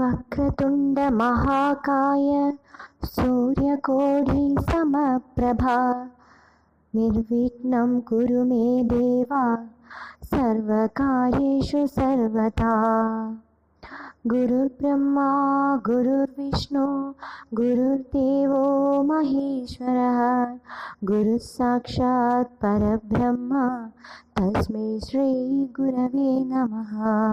वक्रतुण्डमहाकाय सूर्यकोटिसमप्रभा। निर्विघ्नं कुरु मे देवा, सर्वकार्येषु सर्वदा गुरुर्ब्रह्मा, गुरुर्विष्णु, गुरुर्देवो महेश्वरः। गुरुः परब्रह्म, तस्मै श्रीगुरवे नमः।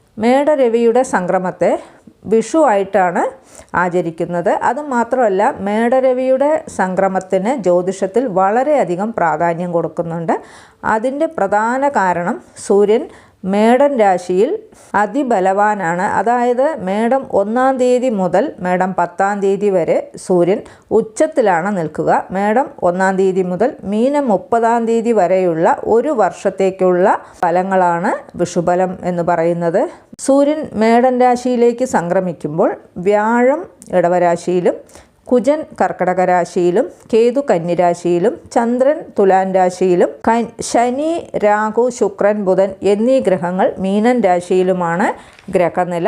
മേടരവിയുടെ സംക്രമത്തെ വിഷു ആയിട്ടാണ് ആചരിക്കുന്നത്. അതുമാത്രമല്ല മേടരവിയുടെ സംക്രമത്തിന് ജ്യോതിഷത്തിൽ വളരെയധികം പ്രാധാന്യം കൊടുക്കുന്നുണ്ട്. അതിന്റെ പ്രധാന കാരണം സൂര്യൻ മേടൻ രാശിയിൽ അതിബലവാനാണ്. അതായത് മേടം ഒന്നാം തീയതി മുതൽ മേടം പത്താം തീയതി വരെ സൂര്യൻ ഉച്ചത്തിലാണ് നിൽക്കുക. മേടം ഒന്നാം തീയതി മുതൽ മീനം മുപ്പതാം തീയതി വരെയുള്ള ഒരു വർഷത്തേക്കുള്ള ഫലങ്ങളാണ് വിഷുബലം എന്ന് പറയുന്നത്. സൂര്യൻ മേടൻ രാശിയിലേക്ക് സംക്രമിക്കുമ്പോൾ വ്യാഴം ഇടവരാശിയിലും കുജൻ കർക്കടക രാശിയിലും കേതു കന്നിരാശിയിലും ചന്ദ്രൻ തുലാൻ രാശിയിലും ശനി രാഹു ശുക്രൻ ബുധൻ എന്നീ ഗ്രഹങ്ങൾ മീനൻ രാശിയിലുമാണ് ഗ്രഹനില.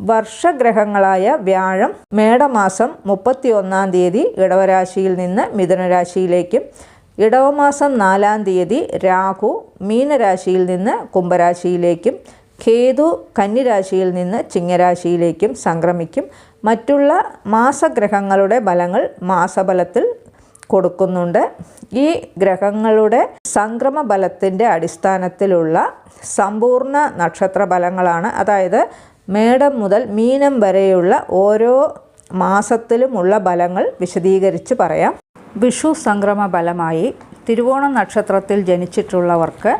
വർഷഗ്രഹങ്ങളായ വ്യാഴം മേടമാസം മുപ്പത്തി ഒന്നാം തീയതി ഇടവരാശിയിൽ നിന്ന് മിഥുനരാശിയിലേക്കും ഇടവമാസം നാലാം തീയതി രാഹു മീനരാശിയിൽ നിന്ന് കുംഭരാശിയിലേക്കും കേതു കന്നിരാശിയിൽ നിന്ന് ചിങ്ങരാശിയിലേക്കും സംക്രമിക്കും. മറ്റുള്ള മാസഗ്രഹങ്ങളുടെ ബലങ്ങൾ മാസബലത്തിൽ കൊടുക്കുന്നുണ്ട്. ഈ ഗ്രഹങ്ങളുടെ സംക്രമ ബലത്തിന്റെ അടിസ്ഥാനത്തിലുള്ള സമ്പൂർണ നക്ഷത്ര ഫലങ്ങളാണ് അതായത് മേടം മുതൽ മീനം വരെയുള്ള ഓരോ മാസത്തിലുമുള്ള ബലങ്ങൾ വിശദീകരിച്ച് പറയാം. വിഷു സംക്രമ ഫലമായി തിരുവോണ നക്ഷത്രത്തിൽ ജനിച്ചിട്ടുള്ളവർക്ക്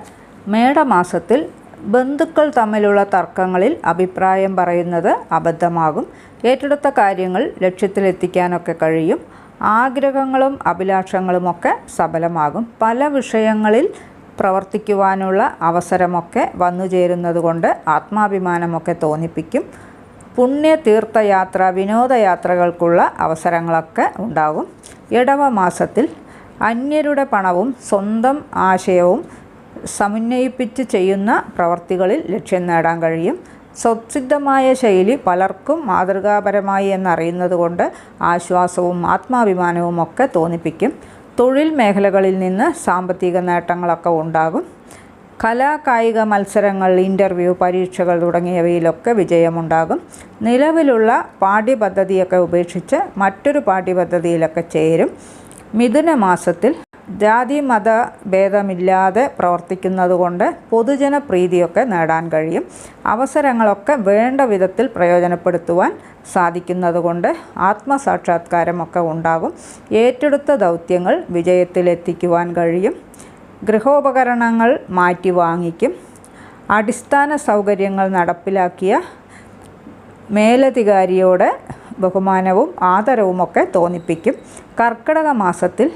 മേടമാസത്തിൽ ബന്ധുക്കൾ തമ്മിലുള്ള തർക്കങ്ങളിൽ അഭിപ്രായം പറയുന്നത് അബദ്ധമാകും. ഏറ്റെടുത്ത കാര്യങ്ങൾ ലക്ഷ്യത്തിലെത്തിക്കാനൊക്കെ കഴിയും. ആഗ്രഹങ്ങളും അഭിലാഷങ്ങളുമൊക്കെ സഫലമാകും പല വിഷയങ്ങളിൽ പ്രവർത്തിക്കുവാനുള്ള അവസരമൊക്കെ വന്നു ചേരുന്നത് കൊണ്ട് ആത്മാഭിമാനമൊക്കെ തോന്നിപ്പിക്കും. പുണ്യ തീർത്ഥയാത്ര വിനോദയാത്രകൾക്കുള്ള അവസരങ്ങളൊക്കെ ഉണ്ടാകും. ഇടവ മാസത്തിൽ അന്യരുടെ പണവും സ്വന്തം ആശയവും സമന്വയിപ്പിച്ച് ചെയ്യുന്ന പ്രവർത്തികളിൽ ലക്ഷ്യം നേടാൻ കഴിയും. സ്വസിദ്ധമായ ശൈലി പലർക്കും മാതൃകാപരമായി എന്നറിയുന്നത് കൊണ്ട് ആശ്വാസവും ആത്മാഭിമാനവും ഒക്കെ തോന്നിപ്പിക്കും. തൊഴിൽ മേഖലകളിൽ നിന്ന് സാമ്പത്തിക നേട്ടങ്ങളൊക്കെ ഉണ്ടാകും. കലാ കായിക മത്സരങ്ങൾ ഇന്റർവ്യൂ പരീക്ഷകൾ തുടങ്ങിയവയിലൊക്കെ വിജയമുണ്ടാകും. നിലവിലുള്ള പാഠ്യപദ്ധതിയൊക്കെ ഉപേക്ഷിച്ച് മറ്റൊരു പാഠ്യപദ്ധതിയിലൊക്കെ ചേരും. മിഥുന മാസത്തിൽ ജാതി മത ഭേദമില്ലാതെ പ്രവർത്തിക്കുന്നതുകൊണ്ട് പൊതുജന പ്രീതിയൊക്കെ നേടാൻ കഴിയും. അവസരങ്ങളൊക്കെ വേണ്ട വിധത്തിൽ പ്രയോജനപ്പെടുത്തുവാൻ സാധിക്കുന്നതുകൊണ്ട് ആത്മസാക്ഷാത്കാരമൊക്കെ ഉണ്ടാകും. ഏറ്റെടുത്ത ദൗത്യങ്ങൾ വിജയത്തിലെത്തിക്കുവാൻ കഴിയും. ഗൃഹോപകരണങ്ങൾ മാറ്റി വാങ്ങിക്കും അടിസ്ഥാന സൗകര്യങ്ങൾ നടപ്പിലാക്കിയ മേലധികാരിയോട് ബഹുമാനവും ആദരവുമൊക്കെ തോന്നിപ്പിക്കും. കർക്കിടക മാസത്തിൽ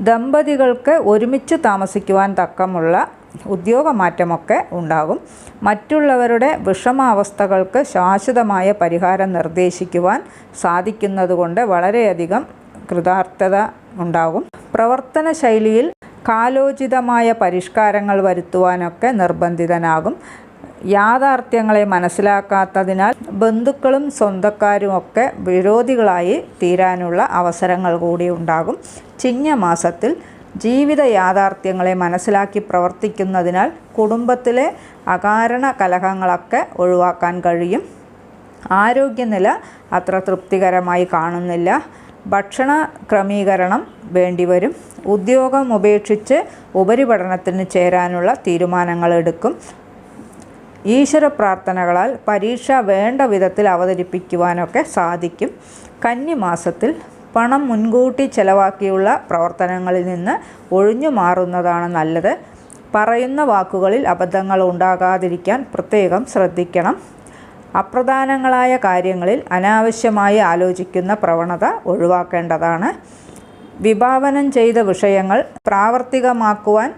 ദമ്പതികൾക്ക് ഒരുമിച്ച് താമസിക്കുവാൻ തക്കമുള്ള ഉദ്യോഗമാറ്റമൊക്കെ ഉണ്ടാകും. മറ്റുള്ളവരുടെ വിഷമാവസ്ഥകൾക്ക് ശാശ്വതമായ പരിഹാരം നിർദ്ദേശിക്കുവാൻ സാധിക്കുന്നതുകൊണ്ട് വളരെയധികം കൃതാർത്ഥത ഉണ്ടാകും. പ്രവർത്തന ശൈലിയിൽ കാലോചിതമായ പരിഷ്കാരങ്ങൾ വരുത്തുവാനൊക്കെ നിർബന്ധിതനാകും. യാഥാർത്ഥ്യങ്ങളെ മനസ്സിലാക്കാത്തതിനാൽ ബന്ധുക്കളും സ്വന്തക്കാരുമൊക്കെ വിരോധികളായി തീരാനുള്ള അവസരങ്ങൾ കൂടി ഉണ്ടാകും. ചിങ്ങമാസത്തിൽ ജീവിത യാഥാർത്ഥ്യങ്ങളെ മനസ്സിലാക്കി പ്രവർത്തിക്കുന്നതിനാൽ കുടുംബത്തിലെ അകാരണ കലഹങ്ങളൊക്കെ ഒഴിവാക്കാൻ കഴിയും. ആരോഗ്യനില അത്ര തൃപ്തികരമായി കാണുന്നില്ല. ഭക്ഷണ ക്രമീകരണം വേണ്ടിവരും ഉദ്യോഗം ഉപേക്ഷിച്ച് ഉപരിപഠനത്തിന് ചേരാനുള്ള തീരുമാനങ്ങൾ എടുക്കും. ഈശ്വര പ്രാർത്ഥനകളാൽ പരീക്ഷ വേണ്ട വിധത്തിൽ അവതരിപ്പിക്കുവാനൊക്കെ സാധിക്കും. കന്നിമാസത്തിൽ പണം മുൻകൂട്ടി ചെലവാക്കിയുള്ള പ്രവർത്തനങ്ങളിൽ നിന്ന് ഒഴിഞ്ഞു മാറുന്നതാണ് നല്ലത്. പറയുന്ന വാക്കുകളിൽ അബദ്ധങ്ങൾ ഉണ്ടാകാതിരിക്കാൻ പ്രത്യേകം ശ്രദ്ധിക്കണം. അപ്രധാനങ്ങളായ കാര്യങ്ങളിൽ അനാവശ്യമായി ആലോചിക്കുന്ന പ്രവണത ഒഴിവാക്കേണ്ടതാണ്. വിഭാവനം ചെയ്ത വിഷയങ്ങൾ പ്രാവർത്തികമാക്കുവാൻ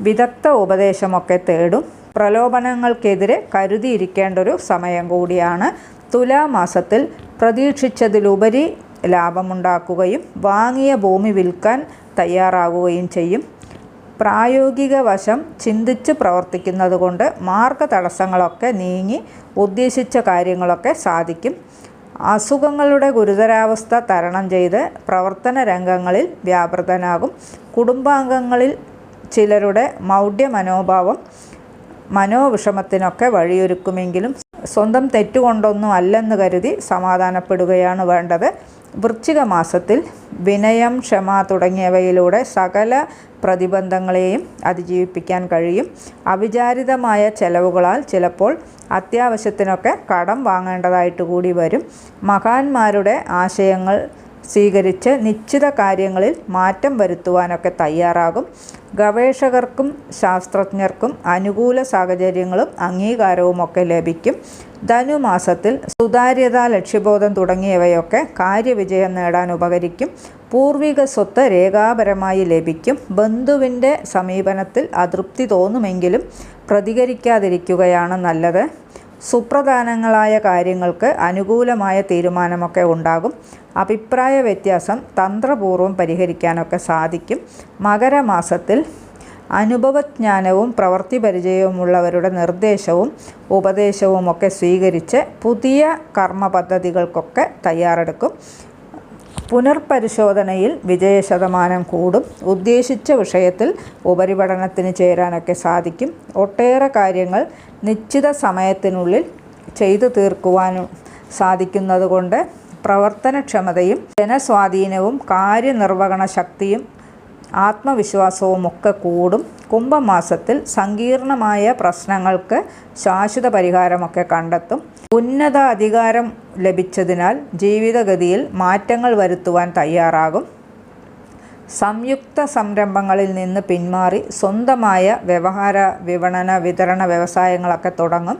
വിദഗ്ധ ഉപദേശമൊക്കെ തേടും. പ്രലോഭനങ്ങൾക്കെതിരെ കരുതിയിരിക്കേണ്ട ഒരു സമയം കൂടിയാണ് തുലാമാസത്തിൽ പ്രതീക്ഷിച്ചതിലുപരി ലാഭമുണ്ടാക്കുകയും വാങ്ങിയ ഭൂമി വിൽക്കാൻ തയ്യാറാകുകയും ചെയ്യും. പ്രായോഗിക വശം ചിന്തിച്ച് പ്രവർത്തിക്കുന്നത് കൊണ്ട് മാർഗ തടസ്സങ്ങളൊക്കെ നീങ്ങി ഉദ്ദേശിച്ച കാര്യങ്ങളൊക്കെ സാധിക്കും. അസുഖങ്ങളുടെ ഗുരുതരാവസ്ഥ തരണം ചെയ്ത് പ്രവർത്തന രംഗങ്ങളിൽ വ്യാപൃതനാകും. കുടുംബാംഗങ്ങളിൽ ചിലരുടെ മൗഢ്യ മനോഭാവം മനോവിഷമത്തിനൊക്കെ വഴിയൊരുക്കുമെങ്കിലും സ്വന്തം തെറ്റുകൊണ്ടൊന്നും അല്ലെന്ന് കരുതി സമാധാനപ്പെടുകയാണ് വേണ്ടത്. വൃശ്ചിക മാസത്തിൽ വിനയം ക്ഷമ തുടങ്ങിയവയിലൂടെ സകല പ്രതിബന്ധങ്ങളെയും അതിജീവിപ്പിക്കാൻ കഴിയും. അവിചാരിതമായ ചെലവുകളാൽ ചിലപ്പോൾ അത്യാവശ്യത്തിനൊക്കെ കടം വാങ്ങേണ്ടതായിട്ട് കൂടി വരും. മഹാന്മാരുടെ ആശയങ്ങൾ സ്വീകരിച്ച് നിശ്ചിത കാര്യങ്ങളിൽ മാറ്റം വരുത്തുവാനൊക്കെ തയ്യാറാകും. ഗവേഷകർക്കും ശാസ്ത്രജ്ഞർക്കും അനുകൂല സാഹചര്യങ്ങളും അംഗീകാരവുമൊക്കെ ലഭിക്കും. ധനുമാസത്തിൽ സുതാര്യത ലക്ഷ്യബോധം തുടങ്ങിയവയൊക്കെ കാര്യവിജയം നേടാൻ ഉപകരിക്കും. പൂർവിക സ്വത്ത് രേഖാപരമായി ലഭിക്കും. ബന്ധുവിന്റെ സമീപനത്തിൽ അതൃപ്തി തോന്നുമെങ്കിലും പ്രതികരിക്കാതിരിക്കുകയാണ് നല്ലത്. സുപ്രധാനങ്ങളായ കാര്യങ്ങൾക്ക് അനുകൂലമായ തീരുമാനമൊക്കെ ഉണ്ടാകും. അഭിപ്രായ വ്യത്യാസം തന്ത്രപൂർവം പരിഹരിക്കാനൊക്കെ സാധിക്കും. മകരമാസത്തിൽ അനുഭവജ്ഞാനവും പ്രവൃത്തി പരിചയവുമുള്ളവരുടെ നിർദ്ദേശവും ഉപദേശവുമൊക്കെ സ്വീകരിച്ച് പുതിയ കർമ്മ പദ്ധതികൾക്കൊക്കെ തയ്യാറെടുക്കും. പുനർപരിശോധനയിൽ വിജയശതമാനം കൂടും. ഉദ്ദേശിച്ച വിഷയത്തിൽ ഉപരിപഠനത്തിന് ചേരാനൊക്കെ സാധിക്കും. ഒട്ടേറെ കാര്യങ്ങൾ നിശ്ചിത സമയത്തിനുള്ളിൽ ചെയ്തു തീർക്കുവാനും സാധിക്കുന്നതുകൊണ്ട് പ്രവർത്തനക്ഷമതയും ജനസ്വാധീനവും കാര്യനിർവഹണ ശക്തിയും ആത്മവിശ്വാസവും ഒക്കെ കൂടും. കുംഭമാസത്തിൽ സങ്കീർണമായ പ്രശ്നങ്ങൾക്ക് ശാശ്വത പരിഹാരമൊക്കെ കണ്ടെത്തും. ഉന്നത അധികാരം ലഭിച്ചതിനാൽ ജീവിതഗതിയിൽ മാറ്റങ്ങൾ വരുത്തുവാൻ തയ്യാറാകും. സംയുക്ത സംരംഭങ്ങളിൽ നിന്ന് പിന്മാറി സ്വന്തമായ വ്യവഹാര വിപണന വിതരണ വ്യവസായങ്ങളൊക്കെ തുടങ്ങും.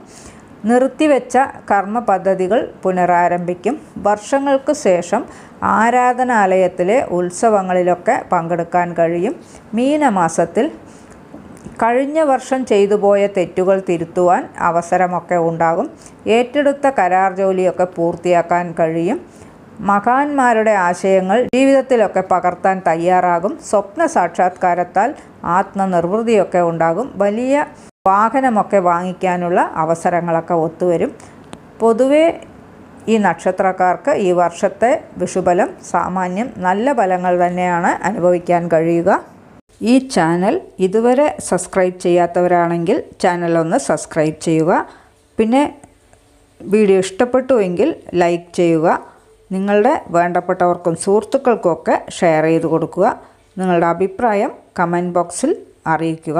നിർത്തിവെച്ച കർമ്മ പദ്ധതികൾ പുനരാരംഭിക്കും. വർഷങ്ങൾക്ക് ശേഷം ആരാധനാലയത്തിലെ ഉത്സവങ്ങളിലൊക്കെ പങ്കെടുക്കാൻ കഴിയും. മീനമാസത്തിൽ കഴിഞ്ഞ വർഷം ചെയ്തു പോയ തെറ്റുകൾ തിരുത്തുവാൻ അവസരമൊക്കെ ഉണ്ടാകും. ഏറ്റെടുത്ത കരാർ ജോലിയൊക്കെ പൂർത്തിയാക്കാൻ കഴിയും. മഹാന്മാരുടെ ആശയങ്ങൾ ജീവിതത്തിലൊക്കെ പകർത്താൻ തയ്യാറാകും. സ്വപ്ന സാക്ഷാത്കാരത്താൽ ആത്മനിർവൃതിയൊക്കെ ഉണ്ടാകും. വലിയ വാഹനമൊക്കെ വാങ്ങിക്കാനുള്ള അവസരങ്ങളൊക്കെ ഒത്തുവരും. പൊതുവേ ഈ നക്ഷത്രക്കാർക്ക് ഈ വർഷത്തെ വിഷുബലം സാമാന്യം നല്ല ഫലങ്ങൾ തന്നെയാണ് അനുഭവിക്കാൻ കഴിയുക. ഈ ചാനൽ ഇതുവരെ സബ്സ്ക്രൈബ് ചെയ്യാത്തവരാണെങ്കിൽ ചാനൽ ഒന്ന് സബ്സ്ക്രൈബ് ചെയ്യുക. പിന്നെ വീഡിയോ ഇഷ്ടപ്പെട്ടുവെങ്കിൽ ലൈക്ക് ചെയ്യുക. നിങ്ങളുടെ വേണ്ടപ്പെട്ടവർക്കും സുഹൃത്തുക്കൾക്കുമൊക്കെ ഷെയർ ചെയ്ത് കൊടുക്കുക. നിങ്ങളുടെ അഭിപ്രായം കമന്റ് ബോക്സിൽ അറിയിക്കുക.